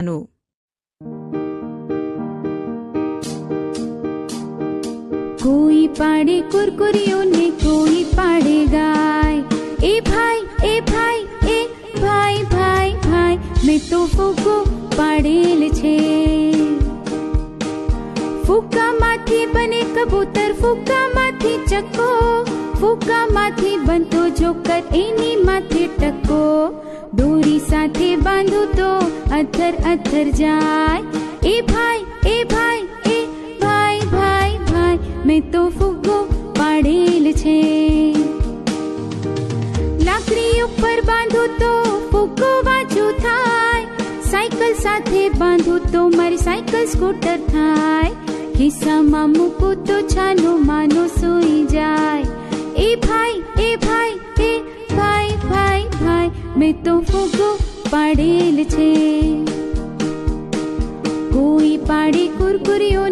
નું કોઈ પાડે કુરકુરીઓ ને કોઈ પાડે ગાય એ ભાઈ એ ભાઈ એ ભાઈ ભાઈ ભાઈ મેં તો ફૂકો પાડેલ છે ફૂકામાંથી બને કબૂતર ફૂકામાંથી ચક્કો ફૂકામાંથી બનતો જોકર એની માથે ટકો દોરી સાથે બાંધો તો અથર અથર જાય એ ભાઈ એ ભાઈ એ ભાઈ ભાઈ ભાઈ મેં તો ફુગ્ગો પાડેલ છે લાકડી ઉપર બાંધો તો ફુગ્ગો વાંચો થાય સાયકલ સાથે બાંધો તો મારી સાયકલ સ્કૂટર થાય ખિસ્સામાં મૂકું તો છાનો માનો સૂઈ જાય એ ભાઈ એ ભાઈ એ ભાઈ ભાઈ ભાઈ મેં તો ફુગ્ગો પાડેલ છે પાડે કુરકુરીઓ